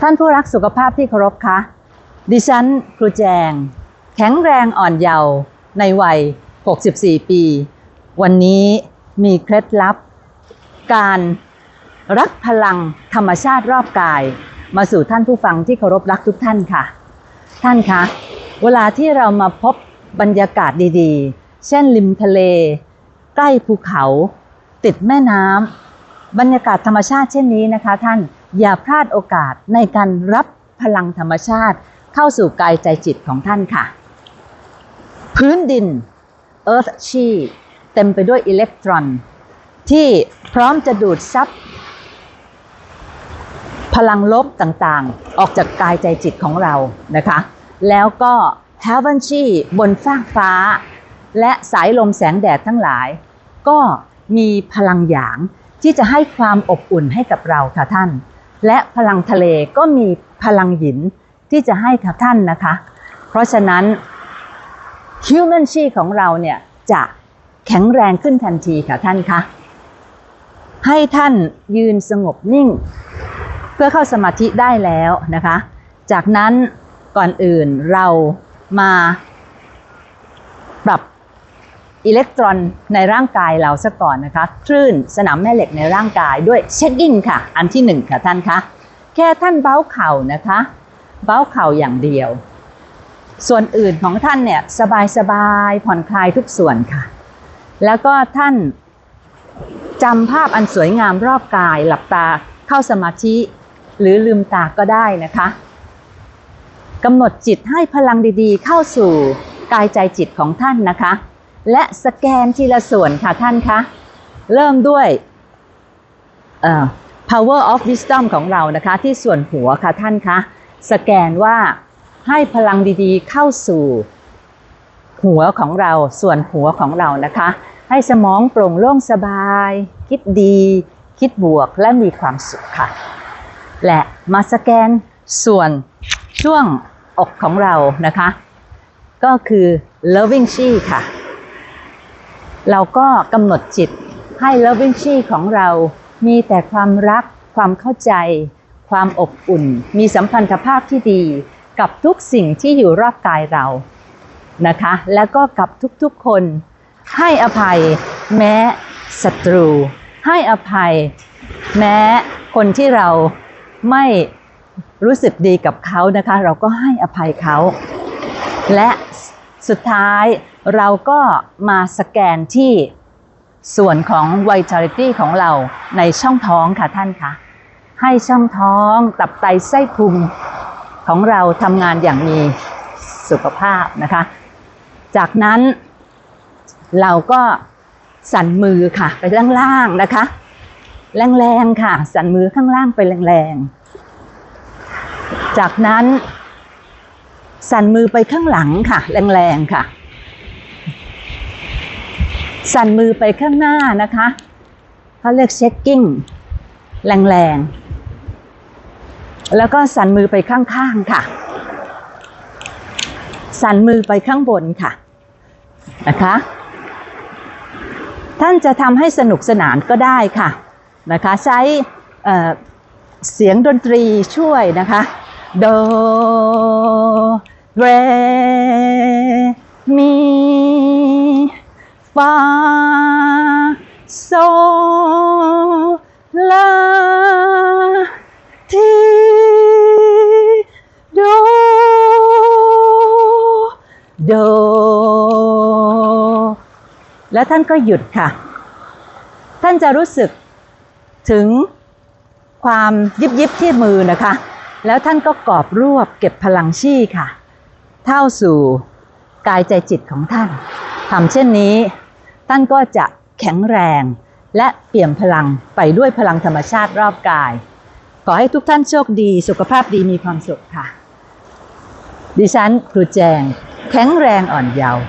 ท่านผู้รักสุขภาพที่เคารพคะ ดิฉันครูแจง แข็งแรงอ่อนเยาว์ในวัย 64 ปี วันนี้มีเคล็ดลับ การรักพลังธรรมชาติรอบกาย มาสู่ท่านผู้ฟังที่เคารพรักทุกท่านค่ะ ท่านคะ เวลาที่เรามาพบบรรยากาศดีๆ เช่นริมทะเล ใกล้ภูเขา ติดแม่น้ำบรรยากาศธรรมชาติเช่นนี้นะคะ ท่าน อย่าพลาดโอกาสในการรับพลังธรรมชาติเข้าสู่กายใจจิตของท่านค่ะ พื้นดิน Earth ชีเต็มไปด้วยอิเล็กตรอน ที่พร้อมจะดูดซับพลังลบต่างๆ ออกจากกายใจจิตของเรานะคะ แล้วก็ Heaven ชีบนฟากฟ้า และสายลมแสงแดดทั้งหลาย ก็มีพลังหยางที่จะให้ความอบอุ่นให้กับเราค่ะท่าน และพลังทะเลก็มีพลังหินที่จะให้ค่ะท่านนะคะ เพราะฉะนั้น Human Chi ของเราเนี่ยจะแข็งแรงขึ้นทันทีค่ะท่านคะให้ท่านยืนสงบนิ่ง เพื่อเข้าสมาธิได้แล้วนะคะ จากนั้นก่อนอื่นเรามาปรับ อิเล็กตรอนในร่างกายเราซะก่อนนะคะ คลื่นสนามแม่เหล็กในร่างกายด้วยเช็คกิ้งค่ะ อันที่หนึ่งค่ะท่านคะแค่ท่านเบ้าเข่านะคะ เบ้าเข่าอย่างเดียว ส่วนอื่นของท่านเนี่ยสบายสบายๆผ่อนคลายทุกส่วนค่ะ แล้วก็ท่านจำภาพอันสวยงามรอบกายหลับตาเข้าสมาธิหรือลืมตาก็ได้นะคะกำหนดจิตให้พลังดีๆ เข้าสู่กายใจจิตของท่านนะคะ และสแกนทีละส่วนค่ะท่านคะ เริ่มด้วย power of wisdom ของเรานะคะ ที่ส่วนหัวค่ะท่านคะ สแกนว่าให้พลังดีๆเข้าสู่ หัวของเราส่วนหัวของเรานะคะ ให้สมองโปร่งโล่งสบาย คิดดี คิดบวกและมีความสุขค่ะ และมาสแกนส่วนช่วงอกของเรานะคะ ก็คือ loving chi ค่ะ เราก็กำหนดจิตให้ loving chi ของเรามีแต่ความรัก ความเข้าใจ ความอบอุ่น มีสัมพันธภาพที่ดีกับทุกสิ่งที่อยู่รอบกายเรานะคะ แล้วก็กับทุกๆคนให้อภัยแม้ศัตรู ให้อภัย แม้คนที่เราไม่รู้สึกดีกับเขานะคะ เราก็ให้อภัยเขา และสุดท้าย เราก็มาสแกนที่ส่วนของ Vitality ของเราในช่องท้องค่ะท่านคะให้ช่องท้องตับไตไส้พุงของเราทำงานอย่างมีสุขภาพนะคะ จากนั้นเราก็สั่นมือค่ะ ไปล่างๆนะคะ แรงๆค่ะ สั่นมือข้างล่างไปแรงๆ จากนั้นสั่นมือไปข้างหลังค่ะ แรงๆค่ะ สั่นมือไปข้างหน้านะคะเขาเรียกเช็คกิ้งแรงๆ แล้วก็สั่นมือไปข้างๆค่ะ สั่นมือไปข้างบนค่ะนะคะ ท่านจะทำให้สนุกสนานก็ได้ค่ะนะคะ ใช้เเสียงดนตรีช่วยนะคะโดเรมี ฟาโซลาทีโดโด แล้วท่านก็หยุดค่ะ ท่านจะรู้สึกถึงความยิบยิบที่มือนะคะ แล้วท่านก็กอบรวบเก็บพลังชี่ค่ะ เท่าสู่กายใจจิตของท่านทำเช่นนี้ ท่านก็จะแข็งแรง และเปี่ยมพลังไปด้วยพลังธรรมชาติรอบกาย ขอให้ทุกท่านโชคดี สุขภาพดีมีความสุขค่ะ ดิฉันครูแจง แข็งแรงอ่อนเยาว์